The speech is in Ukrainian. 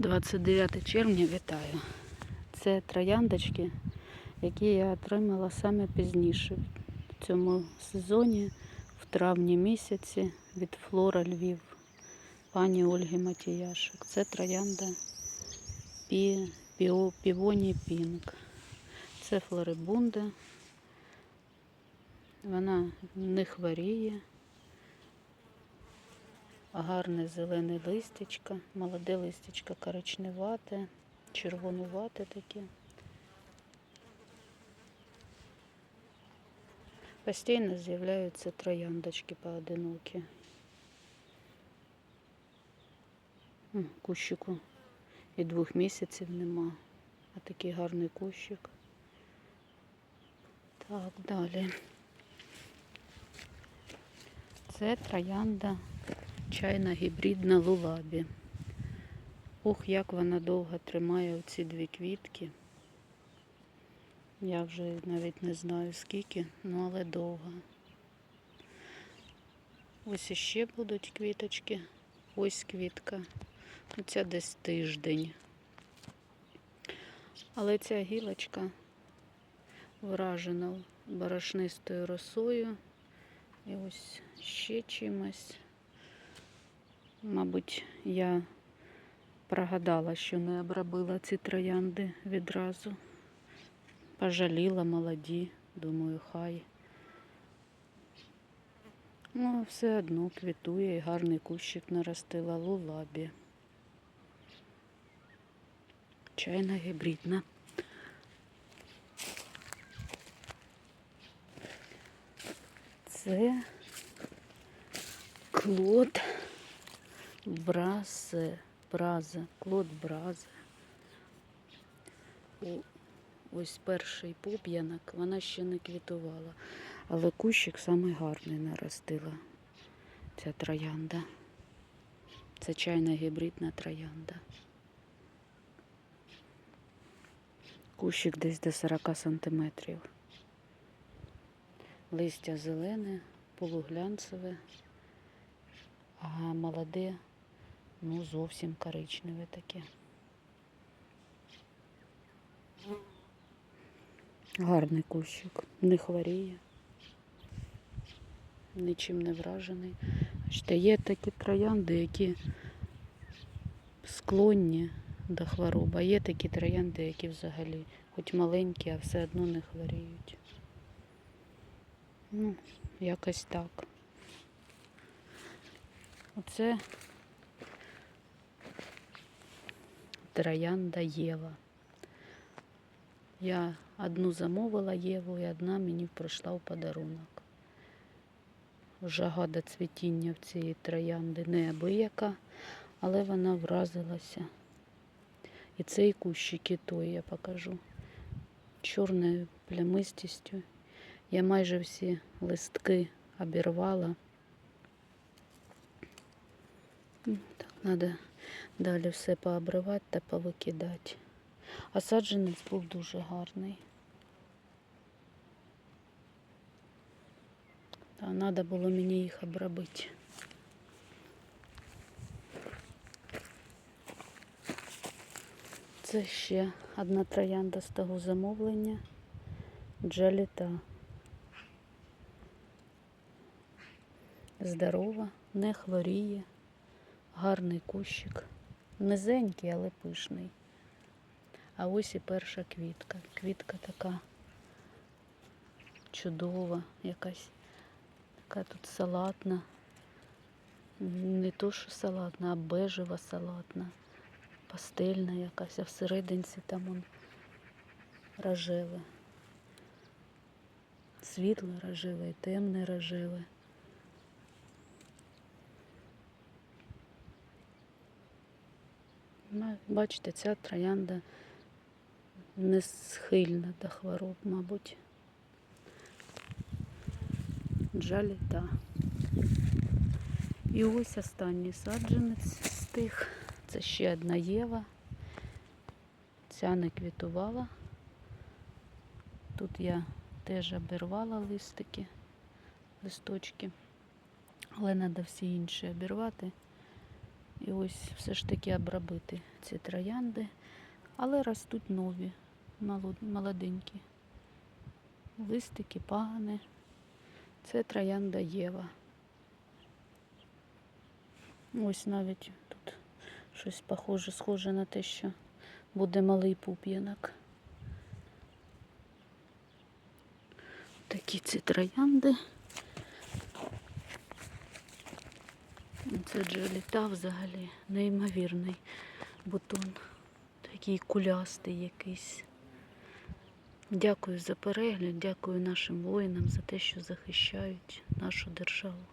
29 червня вітаю. Це трояндочки, які я отримала саме пізніше в цьому сезоні, в травні місяці від Флора Львів, пані Ольги Матіяшик. Це троянда пі, піо, півоні Пінк. Це флорибунда. Вона не хворіє. Гарне зелене листячко, молоде листячко коричневате, червонувате таке. Постійно з'являються трояндочки поодинокі. Кущику і двох місяців нема, а такий гарний кущик. Так, далі. Це троянда чайна гібридна лулабі. Ох, як вона довго тримає оці дві квітки. Я вже навіть не знаю скільки, ну але довго. Ось іще будуть квіточки. Ось квітка. Оця десь тиждень. Але ця гілочка вражена борошнистою росою. І ось ще чимось. Мабуть, я прогадала, що не обробила ці троянди відразу. Пожаліла молоді, думаю, хай. Ну, все одно квітує і гарний кущик наростила лулабі. Чайна гібридна. Це клод. Бразе, браза, клод браза. О, Ось перший пуп'янок, вона ще не квітувала, але кущик самий гарний наростила. Ця троянда. Це чайна гібридна троянда. Кущик десь до 40 сантиметрів. Листя зелене, полуглянцеве, а молоде Ну, зовсім коричневе таке. Гарний кущик, не хворіє, нічим не вражений. Бачите, є такі троянди, які склонні до хвороби, а є такі троянди, які взагалі, хоч маленькі, а все одно не хворіють. Ну, якось так. Оце троянда Єва. Я одну замовила Єву і одна мені прийшла в подарунок. Жага до цвітіння в цієї троянди неабияка, але вона вразилася. І цей кущик і той я покажу. Чорною плямистістю. Я майже всі листки обірвала. Так, треба Далі все пообривати та повикидати. А саджанець був дуже гарний. Та треба було мені їх обробити. Це ще одна троянда з того замовлення. Джаліта. Здорова, не хворіє, гарний кущик. Низенький, але пишний. А ось і перша квітка. Квітка така чудова, якась така тут салатна. Не то, що салатна, а бежева салатна, пастельна якась, а всерединці там он рожеве. Світле рожеве і темне рожеве. Бачите, ця троянда не схильна до хвороб, мабуть. Джаліта. І ось останній саджанець з тих. Це ще одна Єва. Ця не квітувала. Тут я теж обірвала листики, листочки, але треба всі інші обірвати. І ось все ж таки обробити ці троянди, але ростуть нові, молоденькі. Листики, пагани. Це троянда Єва. Ось навіть тут щось похоже, схоже на те, що буде малий пуп'янок. Такі ці троянди. Це джоліта взагалі неймовірний бутон. Такий кулястий якийсь. Дякую за перегляд, дякую нашим воїнам за те, що захищають нашу державу.